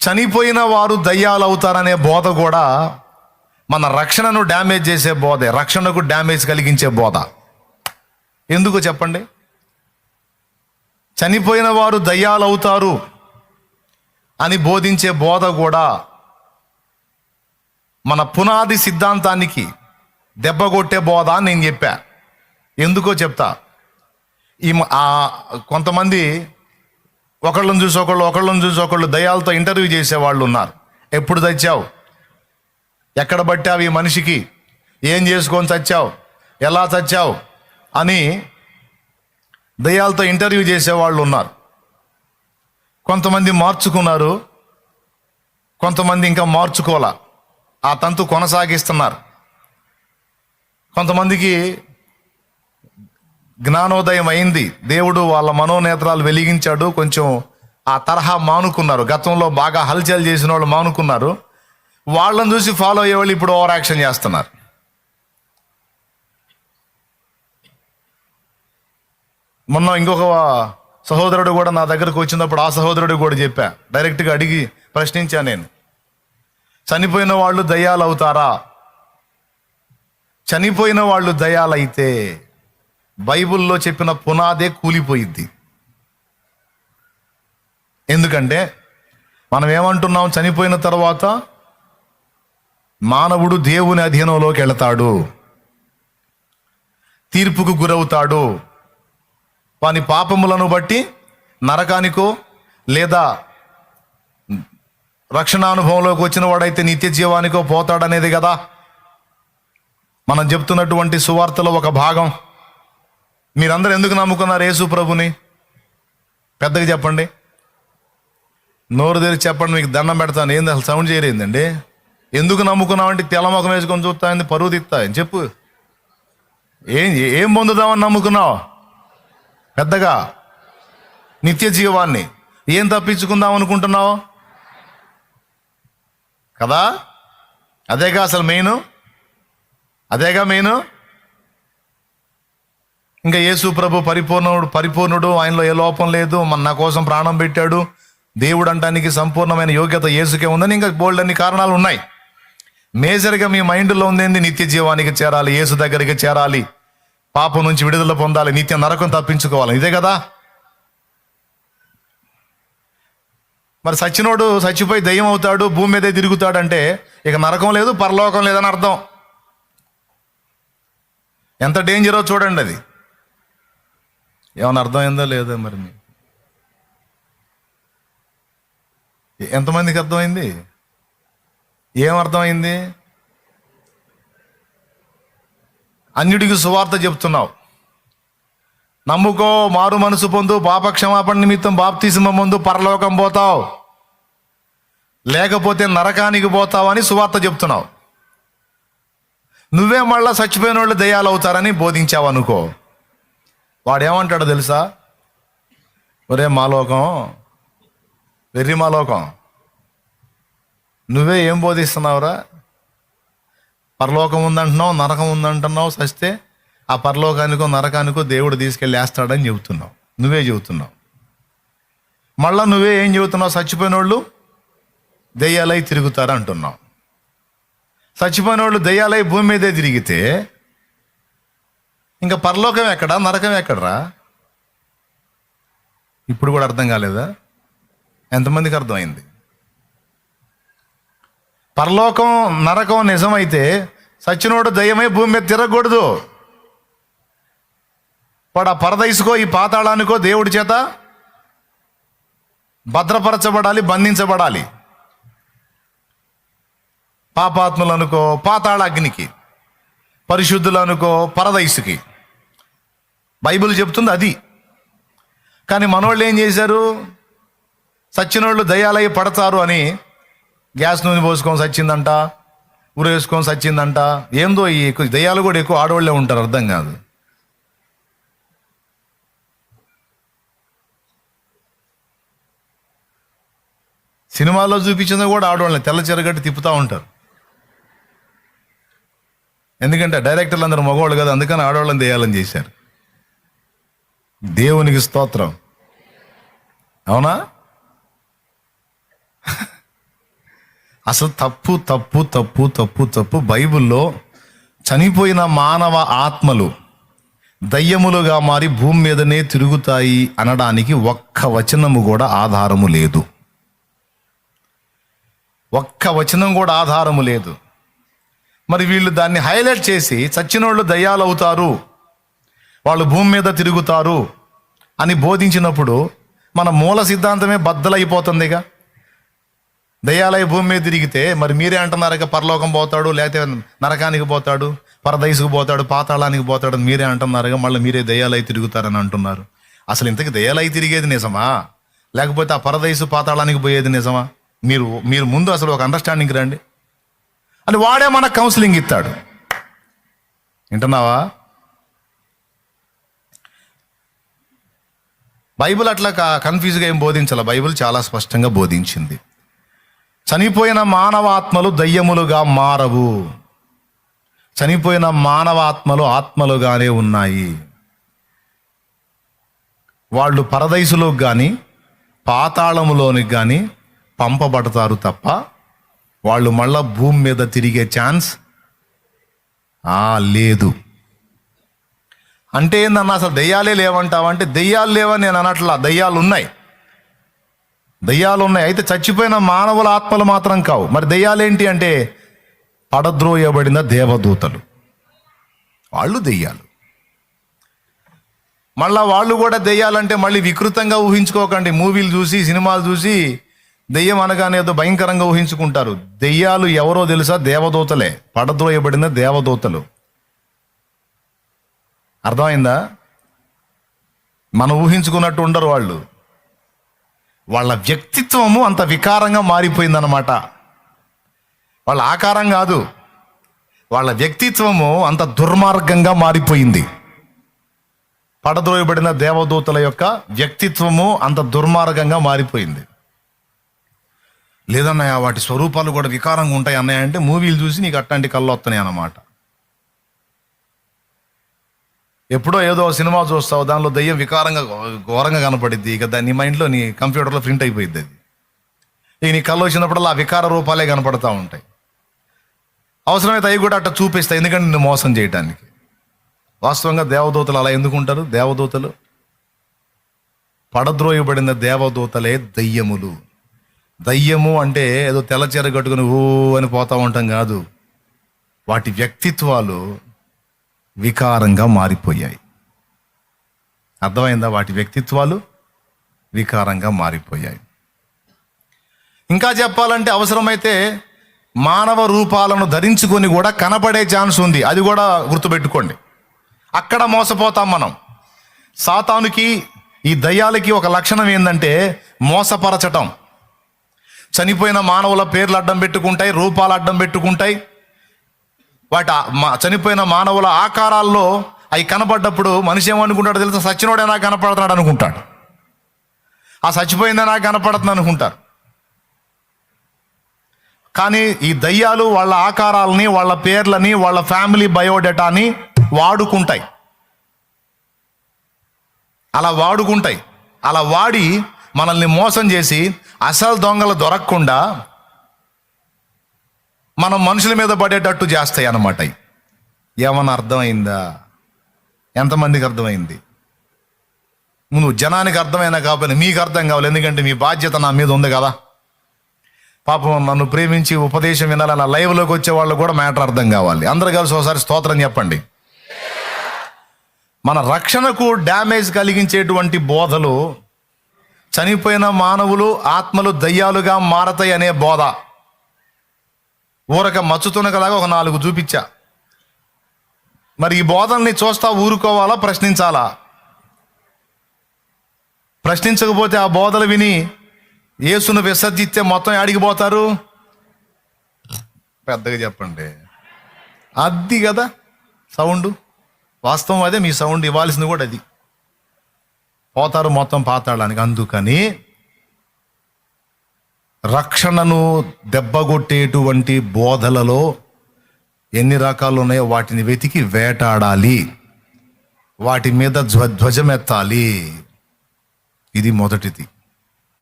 చనిపోయిన వారు దయ్యాలు అవుతారనే బోధ కూడా మన రక్షణను డ్యామేజ్ చేసే బోధే రక్షణకు డ్యామేజ్ కలిగించే బోధ. ఎందుకు చెప్పండి? చనిపోయిన వారు దయ్యాలు అవుతారు అని బోధించే బోధ కూడా మన పునాది సిద్ధాంతానికి దెబ్బ కొట్టే బోధ అని నేను చెప్పా. ఎందుకో చెప్తా. ఈ కొంతమంది ఒకళ్ళని చూసి ఒకళ్ళు ఒకళ్ళని చూసి ఒకళ్ళు దయాలతో ఇంటర్వ్యూ చేసేవాళ్ళు ఉన్నారు. ఎప్పుడు తెచ్చావు? ఎక్కడ పట్టావు ఈ మనిషికి? ఏం చేసుకొని చచ్చావు? ఎలా చచ్చావు? అని దయ్యాలతో ఇంటర్వ్యూ చేసేవాళ్ళు ఉన్నారు. కొంతమంది మార్చుకున్నారు. కొంతమంది ఇంకా మార్చుకోవాలా ఆ తంతు కొనసాగిస్తున్నారు. కొంతమందికి జ్ఞానోదయం అయింది. దేవుడు వాళ్ళ మనోనేత్రాలు వెలిగించాడు. కొంచెం ఆ తరహా మానుకున్నారు. గతంలో బాగా హల్చల్ చేసిన వాళ్ళు మానుకున్నారు. వాళ్ళని చూసి ఫాలో అయ్యేవాళ్ళు ఇప్పుడు ఓవర్ యాక్షన్ చేస్తున్నారు. మొన్న ఇంకొక సహోదరుడు కూడా నా దగ్గరకు వచ్చినప్పుడు ఆ సహోదరుడు కూడా చెప్పా. డైరెక్ట్గా అడిగి ప్రశ్నించా నేను. చనిపోయిన వాళ్ళు దయ్యాలు అవుతారా చనిపోయిన వాళ్ళు దయాలైతే బైబిల్లో చెప్పిన పునాదే కూలిపోయిద్ది. ఎందుకంటే మనం ఏమంటున్నాం చనిపోయిన తర్వాత మానవుడు దేవుని అధీనంలోకి వెళతాడు. తీర్పుకు గురవుతాడు. వాని పాపములను బట్టి నరకానికో లేదా రక్షణానుభవంలోకి వచ్చిన వాడైతే నిత్య జీవానికో పోతాడనేది కదా. మనం చెప్తున్నటువంటి సువార్తలో ఒక భాగం. మీరందరూ ఎందుకు నమ్ముకున్నారు యేసు ప్రభుని? పెద్దగా చెప్పండి. నోరు తెరిచి చెప్పండి మీకు దండం పెడతాను. ఏంది అసలు సౌండ్ చేయలేదండి? ఎందుకు నమ్ముకున్నావంటే తెల్లముఖం వేసుకొని చూస్తాయని పరువు తిత్తాయని చెప్పు. ఏం ఏం పొందుదామని నమ్ముకున్నావు? పెద్దగా. నిత్య జీవాన్ని. ఏం తప్పించుకుందాం అనుకుంటున్నావు? కదా? అదేగా అసలు మెయిన్? అదేగా మెయిన్? ఇంకా యేసు ప్రభు పరిపూర్ణుడు పరిపూర్ణుడు ఆయనలో ఏ లోపం లేదు మన నా కోసం ప్రాణం పెట్టాడు. దేవుడు అంటానికి సంపూర్ణమైన యోగ్యత యేసుకే ఉందని ఇంకా బోల్డ్ అన్ని కారణాలు ఉన్నాయి. మేజర్గా మీ మైండ్లో ఉందేంది? నిత్య జీవానికి చేరాలి యేసు దగ్గరికి చేరాలి. పాపం నుంచి విడుదల పొందాలి నిత్య నరకం తప్పించుకోవాలి. ఇదే కదా? మరి సచ్చినోడు చచ్చిపోయి దయ్యం అవుతాడు భూమి మీదే తిరుగుతాడంటే ఇక నరకం లేదు పరలోకం లేదని అర్థం. ఎంత డేంజరో చూడండి అది. ఏమైనా అర్థమైందో లేదో మరి ఎంతమందికి అర్థమైంది? ఏం అర్థమైంది? అన్యుడికి సువార్త చెప్తున్నావు. నమ్ముకో మారు మనసు పొందు పాపక్షమాపణ నిమిత్తం బాప్తిసిమ ముందు పరలోకం పోతావు. లేకపోతే నరకానికి పోతావని సువార్త చెప్తున్నావు. నువ్వే మళ్ళా చచ్చిపోయిన వాళ్ళు దయ్యాలు అవుతారని బోధించావు అనుకో వాడు తెలుసా? ఒరే మాలోకం వెర్రి మాలోకం నువ్వే ఏం బోధిస్తున్నావురా? పరలోకం ఉందంటున్నావు నరకం ఉందంటున్నావు సస్తే ఆ పరలోకానికో నరకానికో దేవుడు తీసుకెళ్ళేస్తాడని చెబుతున్నావు. నువ్వే చెబుతున్నావు. మళ్ళా నువ్వే ఏం చెబుతున్నావు? చచ్చిపోయిన వాళ్ళు దెయ్యాలై తిరుగుతారు అంటున్నావు చచ్చిపోయిన వాళ్ళు దెయ్యాలై భూమి మీదే తిరిగితే ఇంకా పరలోకం ఎక్కడా? నరకం ఎక్కడరా? ఇప్పుడు కూడా అర్థం కాలేదా? ఎంతమందికి అర్థమైంది? పరలోకం నరకం నిజమైతే సచ్చినోడు దయ్యమై భూమి మీద తిరగకూడదు. వాడు ఆ పరదైసుకో ఈ పాతాళానికో దేవుడి చేత భద్రపరచబడాలి బంధించబడాలి. పాపాత్ములు అనుకో పాతాళ అగ్నికి పరిశుద్ధులు అనుకో పరదైసుకి బైబిల్ చెప్తుంది అది. కానీ మనోళ్ళు ఏం చేశారు? సచ్చినోళ్ళు దయాలై పడతారు అని గ్యాస్ నూనె పోసుకొని సచ్చిందంట ఉరేసుకొని సచ్చిందంట. ఏందో ఈ ఎక్కువ దయ్యాలు కూడా ఎక్కువ ఆడవాళ్ళే ఉంటారు అర్థం కాదు. సినిమాలో చూపించింది కూడా ఆడవాళ్ళని తెల్ల చెరగట్టి తిప్పుతూ ఉంటారు. ఎందుకంటే డైరెక్టర్లు అందరూ మగవాళ్ళు కదా అందుకని ఆడవాళ్ళని దేయాలని చేశారు. దేవునికి స్తోత్రం. అవునా? అసలు తప్పు తప్పు తప్పు తప్పు తప్పు బైబిల్లో చనిపోయిన మానవ ఆత్మలు దయ్యములుగా మారి భూమి మీదనే తిరుగుతాయి అనడానికి ఒక్క వచనము కూడా ఆధారము లేదు. ఒక్క వచనం కూడా ఆధారము లేదు. మరి వీళ్ళు దాన్ని హైలైట్ చేసి చచ్చినోళ్ళు దయ్యాలు అవుతారు వాళ్ళు భూమి మీద తిరుగుతారు అని బోధించినప్పుడు మన మూల సిద్ధాంతమే బద్దలైపోతుందిగా. దయ్యాలై భూమి మీద తిరిగితే మరి మీరే అంటున్నారు పరలోకం పోతాడు లేకపోతే నరకానికి పోతాడు పరదైసుకు పోతాడు పాతాళానికి పోతాడు అని మీరే అంటున్నారుగా మళ్ళీ మీరే దయ్యాలై తిరుగుతారని అంటున్నారు. అసలు ఇంతకు దయ్యాలై తిరిగేది నిజమా? లేకపోతే ఆ పరదైసు పాతాళానికి పోయేది నిజమా? మీరు మీరు ముందు అసలు ఒక అండర్స్టాండింగ్కి రండి. అని వాడే మనకు కౌన్సిలింగ్ ఇస్తాడు. వింటున్నావా? బైబిల్ అట్లా కన్ఫ్యూజ్గా ఏం బోధించాల? బైబిల్ చాలా స్పష్టంగా బోధించింది. చనిపోయిన మానవాత్మలు దయ్యములుగా మారవు. చనిపోయిన మానవాత్మలు ఆత్మలుగానే ఉన్నాయి. వాళ్ళు పరదైసులోకి కానీ పాతాళములోనికి కానీ పంపబడతారు తప్ప వాళ్ళు మళ్ళా భూమి మీద తిరిగే ఛాన్స్ లేదు. అంటే ఏందన్నా అసలు దెయ్యాలే లేవంటావంటే దెయ్యాలు లేవని నేను అనట్లా దయ్యాలు ఉన్నాయి. దయ్యాలు ఉన్నాయి అయితే చచ్చిపోయిన మానవుల ఆత్మలు మాత్రం కావు. మరి దెయ్యాలేంటి అంటే? పడద్రోయబడిన దేవదూతలు. వాళ్ళు దెయ్యాలు. మళ్ళా వాళ్ళు కూడా దెయ్యాలంటే మళ్ళీ వికృతంగా ఊహించుకోకండి. మూవీలు చూసి సినిమాలు చూసి దెయ్యం అనగానే ఏదో భయంకరంగా ఊహించుకుంటారు. దెయ్యాలు ఎవరో తెలుసా? దేవదూతలే. పడద్రోయబడిన దేవదూతలు. అర్థమైందా? మనం ఊహించుకున్నట్టు ఉండరు వాళ్ళు. వాళ్ళ వ్యక్తిత్వము అంత వికారంగా మారిపోయిందన్నమాట. వాళ్ళ ఆకారం కాదు. వాళ్ళ వ్యక్తిత్వము అంత దుర్మార్గంగా మారిపోయింది. పడద్రోయబడిన దేవదూతల యొక్క వ్యక్తిత్వము అంత దుర్మార్గంగా మారిపోయింది. లేదన్నయ్య వాటి స్వరూపాలు కూడా వికారంగా ఉంటాయి అన్నయ్య. అంటే మూవీలు చూసి నీకు అట్లాంటి కళ్ళు వస్తున్నాయి అన్నమాట ఎప్పుడో ఏదో సినిమా చూస్తావు దానిలో దయ్యం వికారంగా ఘోరంగా కనపడిద్ది. ఇక దాన్ని మైండ్లో నీ కంప్యూటర్లో ప్రింట్ అయిపోయింది అది. ఇక నీ కళ్ళు వచ్చినప్పుడల్లా ఆ వికార రూపాలే కనపడతా ఉంటాయి. అవసరమైతే అవి కూడా అట్లా చూపిస్తాయి ఎందుకంటే నిన్ను మోసం చేయడానికి వాస్తవంగా దేవదూతలు అలా ఎందుకు ఉంటారు? దేవదూతలు పడద్రోయబడిన దేవదూతలే దయ్యములు. దయ్యము అంటే ఏదో తెల్లచీర కట్టుకుని ఊ అని పోతా ఉంటాం కాదు. వాటి వ్యక్తిత్వాలు వికారంగా మారిపోయాయి. అర్థమైందా వాటి వ్యక్తిత్వాలు? వికారంగా మారిపోయాయి. ఇంకా చెప్పాలంటే అవసరమైతే మానవ రూపాలను ధరించుకొని కూడా కనపడే ఛాన్స్ ఉంది. అది కూడా గుర్తుపెట్టుకోండి. అక్కడ మోసపోతాం మనం. సాతానుకి ఈ దయ్యాలకి ఒక లక్షణం ఏంటంటే మోసపరచటం. చనిపోయిన మానవుల పేర్లు అడ్డం పెట్టుకుంటాయి రూపాలు అడ్డం పెట్టుకుంటాయి. వాటి చనిపోయిన మానవుల ఆకారాల్లో అవి కనపడ్డప్పుడు మనిషి ఏమనుకుంటాడు తెలుసా? సచ్చినోడే నాకు కనపడుతున్నాడు అనుకుంటాడు. ఆ చచ్చిపోయిందే నాకు కనపడుతుంది అనుకుంటారు. కానీ ఈ దయ్యాలు వాళ్ళ ఆకారాలని వాళ్ళ పేర్లని వాళ్ళ ఫ్యామిలీ బయోడేటాని వాడుకుంటాయి. అలా వాడుకుంటాయి. అలా వాడి మనల్ని మోసం చేసి అసలు దొంగలు దొరకకుండా మనం మనుషుల మీద పడేటట్టు చేస్తాయి అన్నమాట ఏమన్నా అర్థమైందా? ఎంతమందికి అర్థమైంది? నువ్వు జనానికి అర్థమైనా కాకపోయినా మీకు అర్థం కావాలి. ఎందుకంటే మీ బాధ్యత నా మీద ఉంది కదా. పాపం నన్ను ప్రేమించి ఉపదేశం వినాలని లైవ్లోకి వచ్చే వాళ్ళు కూడా మ్యాటర్ అర్థం కావాలి. అందరు కలిసి ఒకసారి స్తోత్రం చెప్పండి. మన రక్షణకు డ్యామేజ్ కలిగించేటువంటి బోధలు చనిపోయిన మానవులు ఆత్మలు దయ్యాలుగా మారతాయి అనే బోధ. ఊరక మచ్చుతునకలాగా ఒక నాలుగు చూపించా. మరి ఈ బోధల్ని చూస్తా ఊరుకోవాలా ప్రశ్నించాలా? ప్రశ్నించకపోతే ఆ బోధలు విని యేసును విసర్జిస్తే మొత్తం ఆడికి పోతారు? పెద్దగా చెప్పండి. అది కదా సౌండ్. వాస్తవం అదే మీ సౌండ్ ఇవ్వాల్సింది కూడా అది. పోతారు మొత్తం పాతాడడానికి అందుకని రక్షణను దెబ్బగొట్టేటువంటి బోధలలో ఎన్ని రకాలు ఉన్నాయో వాటిని వెతికి వేటాడాలి. వాటి మీద ధ్వ ధ్వజమెత్తాలి. ఇది మొదటిది.